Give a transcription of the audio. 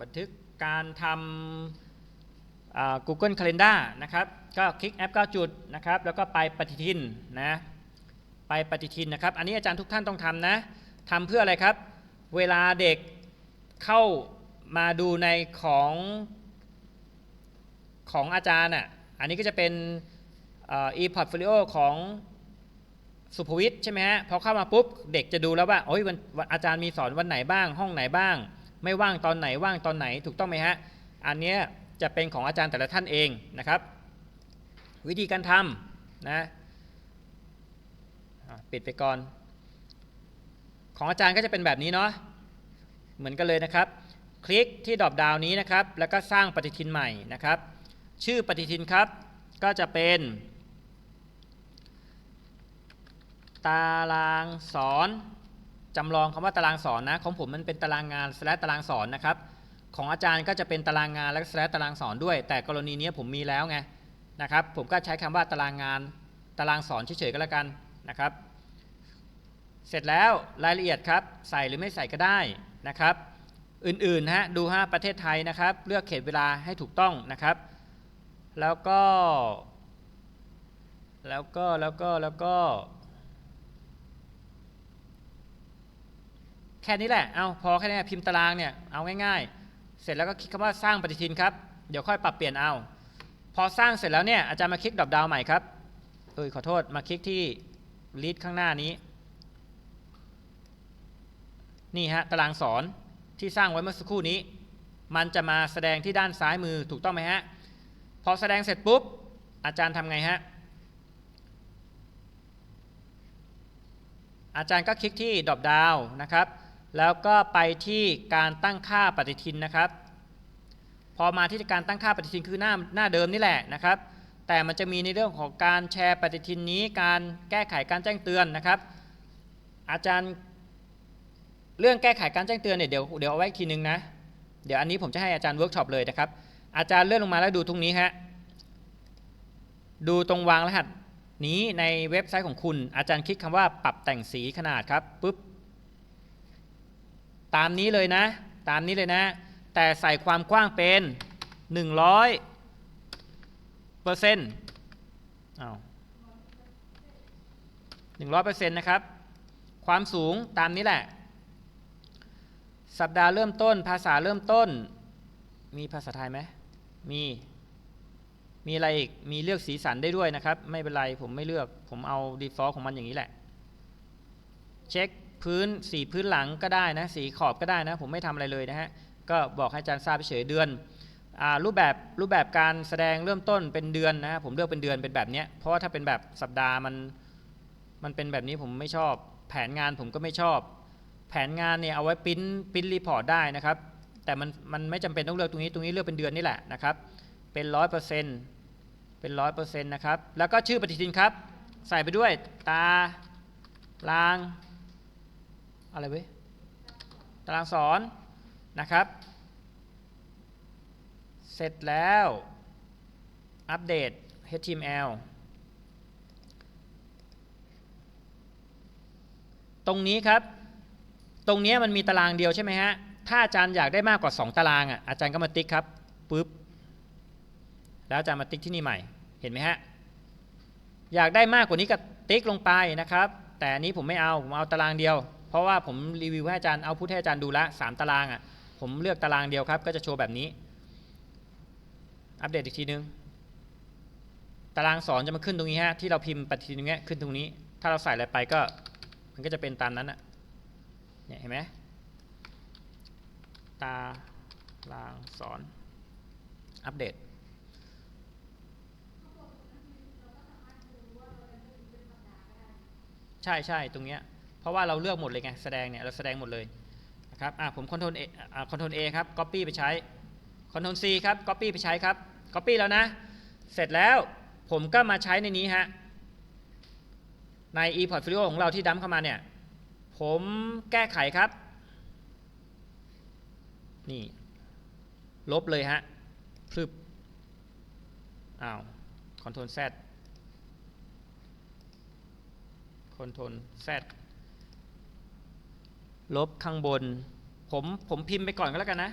บันทึกการทำ Google Calendar นะครับ ก็คลิกแอป 9 จุดนะครับ แล้วก็ไปปฏิทินนะ ไปปฏิทินนะครับ อันนี้อาจารย์ทุกท่านต้องทำนะทำเพื่ออะไรครับ เวลาเด็กเข้ามาดูในของของอาจารย์อะ อันนี้ก็จะเป็นเอ่อ e-portfolio ของสุภวิทย์ใช่ไหมฮะ พอเข้ามาปุ๊บ เด็กจะดูแล้วว่าโอ้ยวันอาจารย์มีสอนวันไหนบ้าง ห้องไหนบ้าง ไม่ว่างตอนไหนว่างตอนไหนถูกต้องไหมฮะ อันเนี้ยจะเป็นของอาจารย์แต่ละท่านเองนะครับ วิธีการทำนะปิดไปก่อน ของอาจารย์ก็จะเป็นแบบนี้เนาะเหมือนกันเลยนะครับ คลิกที่ดรอปดาวนี้นะครับ แล้วก็สร้างปฏิทินใหม่นะครับ ชื่อปฏิทินครับก็จะเป็น ตารางสอน จำลองคำว่าตารางสอนนะของผมมันเป็นตารางงานและตารางสอนนะครับ ของอาจารย์ก็จะเป็นตารางงานและตารางสอนด้วย แต่กรณีนี้ผมมีแล้วไงนะครับ ผมก็ใช้คำว่าตารางงานตารางสอนเฉยๆก็แล้วกันนะครับ เสร็จแล้วรายละเอียดครับ ใส่หรือไม่ใส่ก็ได้นะครับ อื่นๆฮะดูฮะประเทศไทยนะครับ เลือกเขตเวลาให้ถูกต้องนะครับ แล้วก็ แล้วก็แล้วก็แล้วก็ ค่นี้แหละ เอาพอแค่นี้พิมพ์ตารางเนี่ย เอาง่ายๆ เสร็จแล้วก็คลิกคำว่าสร้างปฏิทินครับ เดี๋ยวค่อยปรับเปลี่ยนเอา พอสร้างเสร็จแล้วเนี่ยอาจารย์มาคลิกดรอปดาวใหม่ครับ เอ้ยขอโทษ มาคลิกที่ลีดข้างหน้านี้ นี่ฮะตารางสอนที่สร้างไว้เมื่อสักครู่นี้ มันจะมาแสดงที่ด้านซ้ายมือถูกต้องไหมฮะ พอแสดงเสร็จปุ๊บ อาจารย์ทำไงฮะ อาจารย์ก็คลิกที่ดรอปดาวนะครับ แล้วก็ไปที่การตั้งค่าปฏิทินนะครับ พอมาที่การตั้งค่าปฏิทินคือหน้าหน้าเดิมนี่แหละนะครับ แต่มันจะมีในเรื่องของการแชร์ปฏิทินนี้ การแก้ไขการแจ้งเตือนนะครับ อาจารย์เรื่องแก้ไขการแจ้งเตือนเนี่ยเดี๋ยวเดี๋ยวเอาไว้อีกทีนึงนะ เดี๋ยวอันนี้ผมจะให้อาจารย์เวิร์กช็อปเลยนะครับ อาจารย์เลื่อนลงมาแล้วดูตรงนี้ฮะ ดูตรงวางรหัสนี้ในเว็บไซต์ของคุณ อาจารย์คลิกคำว่าปรับแต่งสีขนาดครับปุ๊บ ตามนี้เลยนะ ตามนี้เลยนะ แต่ใส่ความกว้างเป็น 100เปอร์เซ็นต์อ้าว100เปอร์เซ็นต์นะครับ ความสูงตามนี้แหละ สัปดาห์เริ่มต้น ภาษาเริ่มต้น มีภาษาไทยไหมมี มีอะไรอีก มีเลือกสีสันได้ด้วยนะครับ ไม่เป็นไร ผมไม่เลือก ผมเอา default ของมันอย่างนี้แหละ เช็ค พื้นสีพื้นหลังก็ได้นะสีขอบก็ได้นะผมไม่ทำอะไรเลยนะฮะก็บอกให้อาจารย์ทราบเฉยเดือนอรูปแบบรูปแบบการแสดงเริ่มต้นเป็นเดือนนะฮะผมเลือกเป็นเดือนเป็นแบบเนี้ยเพราะว่าถ้าเป็นแบบสัปดาห์มันมันเป็นแบบนี้ผมไม่ชอบ แผนงานผมก็ไม่ชอบ แผนงานเนี่ยเอาไว้ปริ้นปริ้นรีพอร์ตได้นะครับ แต่มันมันไม่จำเป็นต้องเลือกตรงนี้ตรงนี้เลือกเป็นเดือนนี่แหละนะครับเป็นร้อยเปอร์เซ็นต์เป็นร้อยเปอร์เซ็นต์นะครับแล้วก็ชื่อปฏิทินครับ ใส่ไปด้วยตาลาง อะไรเว้ยตารางสอนนะครับ เสร็จแล้ว อัปเดต HTML ตรงนี้ครับ ตรงนี้มันมีตารางเดียวใช่ไหมฮะ ถ้าอาจารย์อยากได้มากกว่า 2 ตารางอะอาจารย์ก็มาติ๊กครับปุ๊บ แล้วอาจารย์มาติ๊กที่นี่ใหม่ เห็นไหมฮะ อยากได้มากกว่านี้ก็ติ๊กลงไปนะครับ แต่อันนี้ผมไม่เอา ผมเอาตารางเดียว เพราะว่าผมรีวิวให้อาจารย์เอาพูดให้อาจารย์ดูละสามตารางอะผมเลือกตารางเดียวครับ ก็จะโชว์แบบนี้ อัปเดตอีกทีนึง ตารางสอนจะมาขึ้นตรงนี้ฮะที่เราพิมพ์ปฏิทินตรงนี้ขึ้นตรงนี้ ถ้าเราใส่อะไรไปก็ มันก็จะเป็นตามนั้นอะเนี่ยเห็นไหมตารางสอนอัปเดตใช่ใช่ตรงเนี้ย เพราะว่าเราเลือกหมดเลยไงแสดงเนี่ยเราแสดงหมดเลยนะครับอะผมคอนโทรลเออ่าคอนโทรลเอครับ copy ไปใช้คอนโทรล C ครับ copy ไปใช้ครับ copy แล้วนะ เสร็จแล้วผมก็มาใช้ในนี้ฮะใน e-portfolio ของเราที่ดัมเข้ามาเนี่ย ผมแก้ไขครับ นี่ ลบเลยฮะพรึบอ้าวคอนโทรล Z คอนโทรล Z ลบข้างบน ผมผมพิมพ์ไปก่อนก็แล้วกันนะ